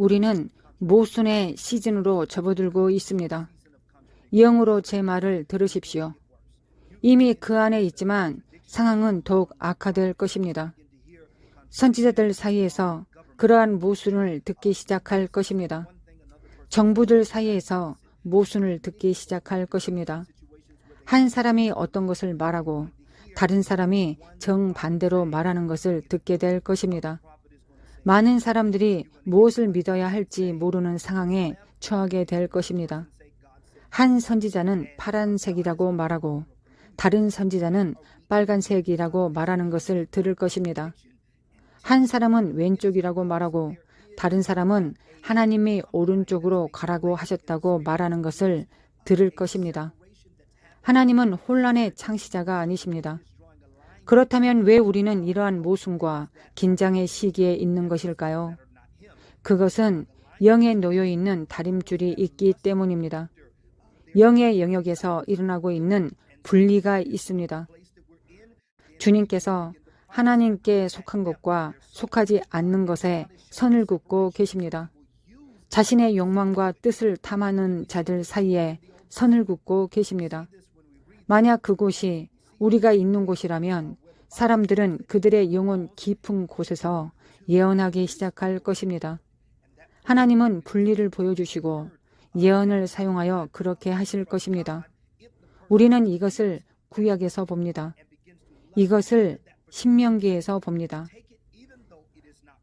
우리는 모순의 시즌으로 접어들고 있습니다. 영으로 제 말을 들으십시오. 이미 그 안에 있지만 상황은 더욱 악화될 것입니다. 선지자들 사이에서 그러한 모순을 듣기 시작할 것입니다. 정부들 사이에서 모순을 듣기 시작할 것입니다. 한 사람이 어떤 것을 말하고 다른 사람이 정반대로 말하는 것을 듣게 될 것입니다. 많은 사람들이 무엇을 믿어야 할지 모르는 상황에 처하게 될 것입니다. 한 선지자는 파란색이라고 말하고 다른 선지자는 빨간색이라고 말하는 것을 들을 것입니다. 한 사람은 왼쪽이라고 말하고 다른 사람은 하나님이 오른쪽으로 가라고 하셨다고 말하는 것을 들을 것입니다. 하나님은 혼란의 창시자가 아니십니다. 그렇다면 왜 우리는 이러한 모순과 긴장의 시기에 있는 것일까요? 그것은 영에 놓여 있는 다림줄이 있기 때문입니다. 영의 영역에서 일어나고 있는 분리가 있습니다. 주님께서 하나님께 속한 것과 속하지 않는 것에 선을 긋고 계십니다. 자신의 욕망과 뜻을 탐하는 자들 사이에 선을 긋고 계십니다. 만약 그곳이 우리가 있는 곳이라면 사람들은 그들의 영혼 깊은 곳에서 예언하기 시작할 것입니다. 하나님은 분리를 보여주시고 예언을 사용하여 그렇게 하실 것입니다. 우리는 이것을 구약에서 봅니다. 이것을 신명기에서 봅니다.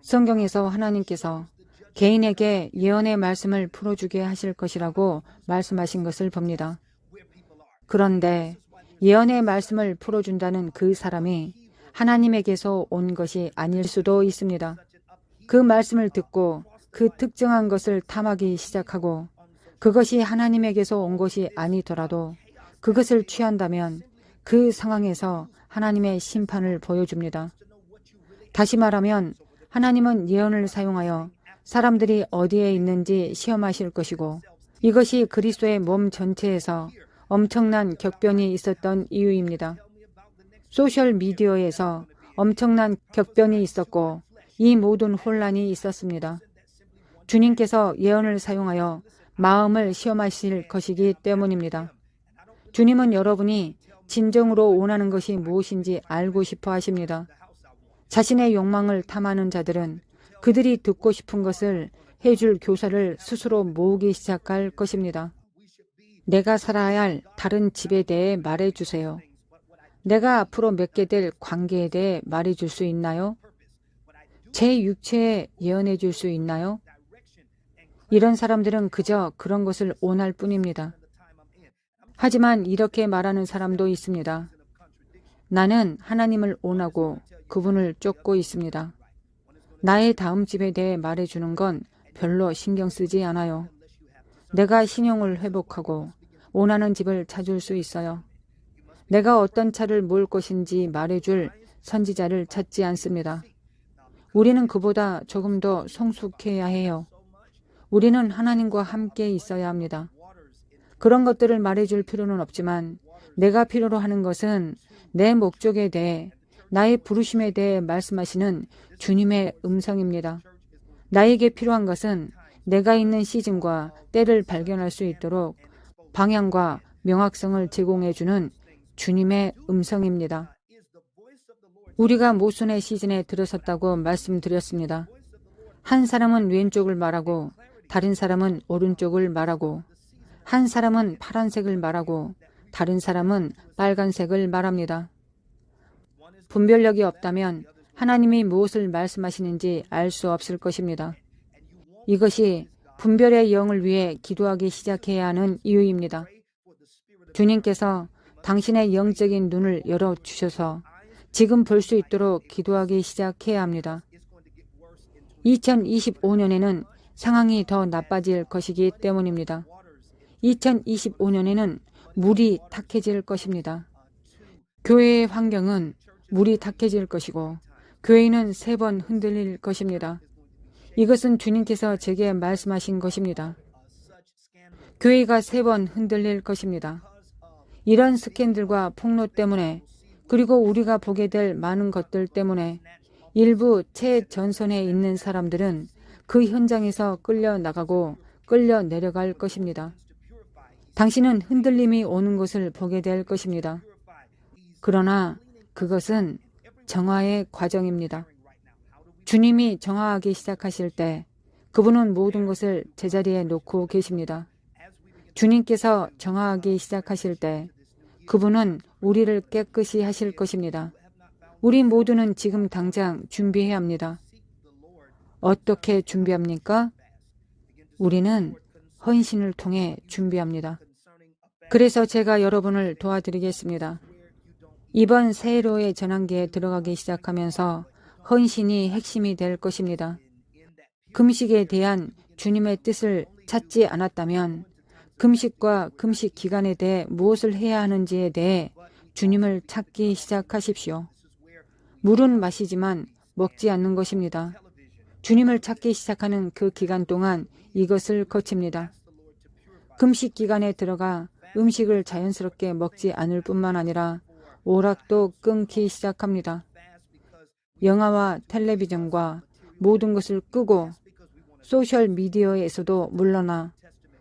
성경에서 하나님께서 개인에게 예언의 말씀을 풀어주게 하실 것이라고 말씀하신 것을 봅니다. 그런데 예언의 말씀을 풀어준다는 그 사람이 하나님에게서 온 것이 아닐 수도 있습니다. 그 말씀을 듣고 그 특정한 것을 탐하기 시작하고 그것이 하나님에게서 온 것이 아니더라도 그것을 취한다면 그 상황에서 하나님의 심판을 보여줍니다. 다시 말하면 하나님은 예언을 사용하여 사람들이 어디에 있는지 시험하실 것이고 이것이 그리스도의 몸 전체에서 엄청난 격변이 있었던 이유입니다. 소셜 미디어에서 엄청난 격변이 있었고 이 모든 혼란이 있었습니다. 주님께서 예언을 사용하여 마음을 시험하실 것이기 때문입니다. 주님은 여러분이 진정으로 원하는 것이 무엇인지 알고 싶어 하십니다. 자신의 욕망을 탐하는 자들은 그들이 듣고 싶은 것을 해줄 교사를 스스로 모으기 시작할 것입니다. 내가 살아야 할 다른 집에 대해 말해 주세요. 내가 앞으로 맺게 될 관계에 대해 말해 줄 수 있나요? 제 육체에 예언해 줄 수 있나요? 이런 사람들은 그저 그런 것을 원할 뿐입니다. 하지만 이렇게 말하는 사람도 있습니다. 나는 하나님을 원하고 그분을 쫓고 있습니다. 나의 다음 집에 대해 말해주는 건 별로 신경 쓰지 않아요. 내가 신용을 회복하고 원하는 집을 찾을 수 있어요. 내가 어떤 차를 몰 것인지 말해줄 선지자를 찾지 않습니다. 우리는 그보다 조금 더 성숙해야 해요. 우리는 하나님과 함께 있어야 합니다. 그런 것들을 말해줄 필요는 없지만 내가 필요로 하는 것은 내 목적에 대해 나의 부르심에 대해 말씀하시는 주님의 음성입니다. 나에게 필요한 것은 내가 있는 시즌과 때를 발견할 수 있도록 방향과 명확성을 제공해 주는 주님의 음성입니다. 우리가 모순의 시즌에 들어섰다고 말씀드렸습니다. 한 사람은 왼쪽을 말하고 다른 사람은 오른쪽을 말하고 한 사람은 파란색을 말하고 다른 사람은 빨간색을 말합니다. 분별력이 없다면 하나님이 무엇을 말씀하시는지 알 수 없을 것입니다. 이것이 분별의 영을 위해 기도하기 시작해야 하는 이유입니다. 주님께서 당신의 영적인 눈을 열어 주셔서 지금 볼 수 있도록 기도하기 시작해야 합니다. 2025년에는 상황이 더 나빠질 것이기 때문입니다. 2025년에는 물이 탁해질 것입니다. 교회의 환경은 물이 탁해질 것이고 교회는 세 번 흔들릴 것입니다. 이것은 주님께서 제게 말씀하신 것입니다. 교회가 세 번 흔들릴 것입니다. 이런 스캔들과 폭로 때문에 그리고 우리가 보게 될 많은 것들 때문에 일부 최전선에 있는 사람들은 그 현장에서 끌려 나가고 끌려 내려갈 것입니다. 당신은 흔들림이 오는 것을 보게 될 것입니다. 그러나 그것은 정화의 과정입니다. 주님이 정화하기 시작하실 때 그분은 모든 것을 제자리에 놓고 계십니다. 주님께서 정화하기 시작하실 때 그분은 우리를 깨끗이 하실 것입니다. 우리 모두는 지금 당장 준비해야 합니다. 어떻게 준비합니까? 우리는 헌신을 통해 준비합니다. 그래서 제가 여러분을 도와드리겠습니다. 이번 세로의 전환기에 들어가기 시작하면서 헌신이 핵심이 될 것입니다. 금식에 대한 주님의 뜻을 찾지 않았다면 금식과 금식 기간에 대해 무엇을 해야 하는지에 대해 주님을 찾기 시작하십시오. 물은 마시지만 먹지 않는 것입니다. 주님을 찾기 시작하는 그 기간 동안 이것을 거칩니다. 금식 기간에 들어가 음식을 자연스럽게 먹지 않을 뿐만 아니라 오락도 끊기 시작합니다. 영화와 텔레비전과 모든 것을 끄고 소셜 미디어에서도 물러나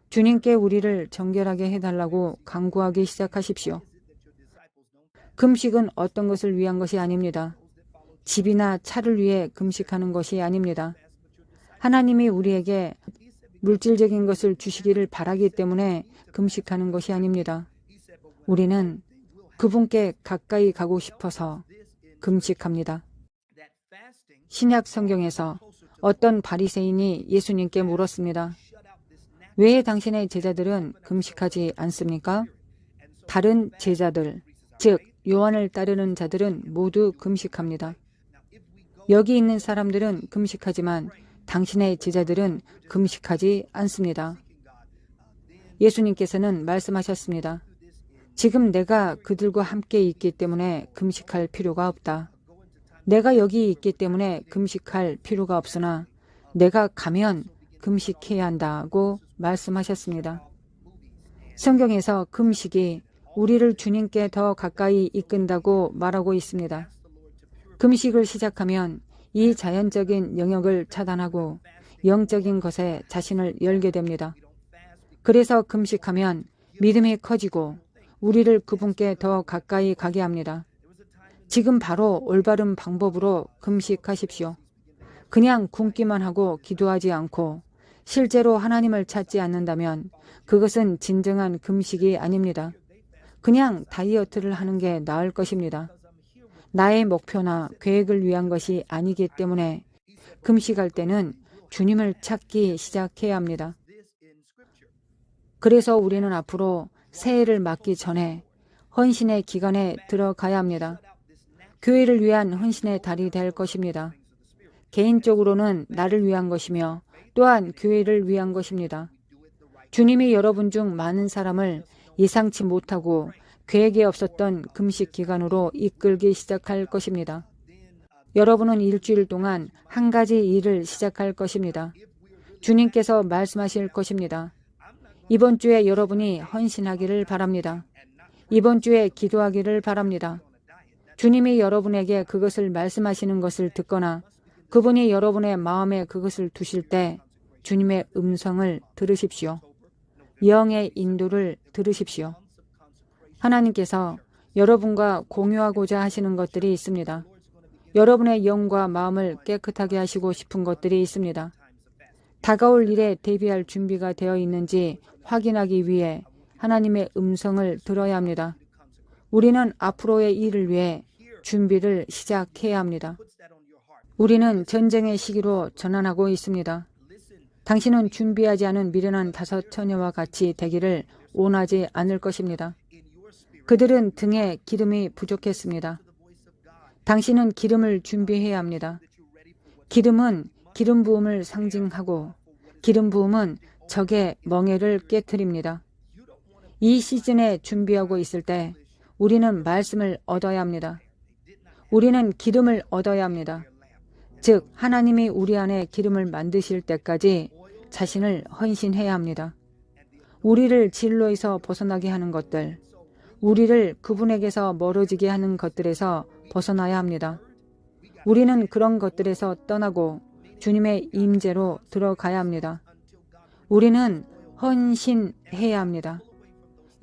주님께 우리를 정결하게 해달라고 강구하기 시작하십시오. 금식은 어떤 것을 위한 것이 아닙니다. 집이나 차를 위해 금식하는 것이 아닙니다. 하나님이 우리에게 물질적인 것을 주시기를 바라기 때문에 금식하는 것이 아닙니다. 우리는 그분께 가까이 가고 싶어서 금식합니다. 신약 성경에서 어떤 바리새인이 예수님께 물었습니다. 왜 당신의 제자들은 금식하지 않습니까? 다른 제자들, 즉 요한을 따르는 자들은 모두 금식합니다. 여기 있는 사람들은 금식하지만 당신의 제자들은 금식하지 않습니다. 예수님께서는 말씀하셨습니다. 지금 내가 그들과 함께 있기 때문에 금식할 필요가 없다. 내가 여기 있기 때문에 금식할 필요가 없으나 내가 가면 금식해야 한다고 말씀하셨습니다. 성경에서 금식이 우리를 주님께 더 가까이 이끈다고 말하고 있습니다. 금식을 시작하면 이 자연적인 영역을 차단하고 영적인 것에 자신을 열게 됩니다. 그래서 금식하면 믿음이 커지고 우리를 그분께 더 가까이 가게 합니다. 지금 바로 올바른 방법으로 금식하십시오. 그냥 굶기만 하고 기도하지 않고 실제로 하나님을 찾지 않는다면 그것은 진정한 금식이 아닙니다. 그냥 다이어트를 하는 게 나을 것입니다. 나의 목표나 계획을 위한 것이 아니기 때문에 금식할 때는 주님을 찾기 시작해야 합니다. 그래서 우리는 앞으로 새해를 맞기 전에 헌신의 기간에 들어가야 합니다. 교회를 위한 헌신의 달이 될 것입니다. 개인적으로는 나를 위한 것이며 또한 교회를 위한 것입니다. 주님이 여러분 중 많은 사람을 예상치 못하고 계획에 없었던 금식 기간으로 이끌기 시작할 것입니다. 여러분은 일주일 동안 한 가지 일을 시작할 것입니다. 주님께서 말씀하실 것입니다. 이번 주에 여러분이 헌신하기를 바랍니다. 이번 주에 기도하기를 바랍니다. 주님이 여러분에게 그것을 말씀하시는 것을 듣거나 그분이 여러분의 마음에 그것을 두실 때 주님의 음성을 들으십시오. 영의 인도를 들으십시오. 하나님께서 여러분과 공유하고자 하시는 것들이 있습니다. 여러분의 영과 마음을 깨끗하게 하시고 싶은 것들이 있습니다. 다가올 일에 대비할 준비가 되어 있는지 확인하기 위해 하나님의 음성을 들어야 합니다. 우리는 앞으로의 일을 위해 준비를 시작해야 합니다. 우리는 전쟁의 시기로 전환하고 있습니다. 당신은 준비하지 않은 미련한 다섯 처녀와 같이 되기를 원하지 않을 것입니다. 그들은 등에 기름이 부족했습니다. 당신은 기름을 준비해야 합니다. 기름은 기름 부음을 상징하고 기름 부음은 적의 멍해를 깨뜨립니다. 이 시즌에 준비하고 있을 때 우리는 말씀을 얻어야 합니다. 우리는 기름을 얻어야 합니다. 즉, 하나님이 우리 안에 기름을 만드실 때까지 자신을 헌신해야 합니다. 우리를 진로에서 벗어나게 하는 것들, 우리를 그분에게서 멀어지게 하는 것들에서 벗어나야 합니다. 우리는 그런 것들에서 떠나고 주님의 임재로 들어가야 합니다. 우리는 헌신해야 합니다.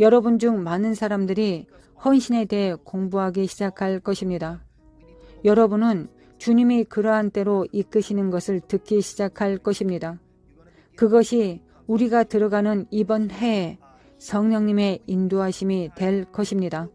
여러분 중 많은 사람들이 헌신에 대해 공부하기 시작할 것입니다. 여러분은 주님이 그러한 때로 이끄시는 것을 듣기 시작할 것입니다. 그것이 우리가 들어가는 이번 해에 성령님의 인도하심이 될 것입니다.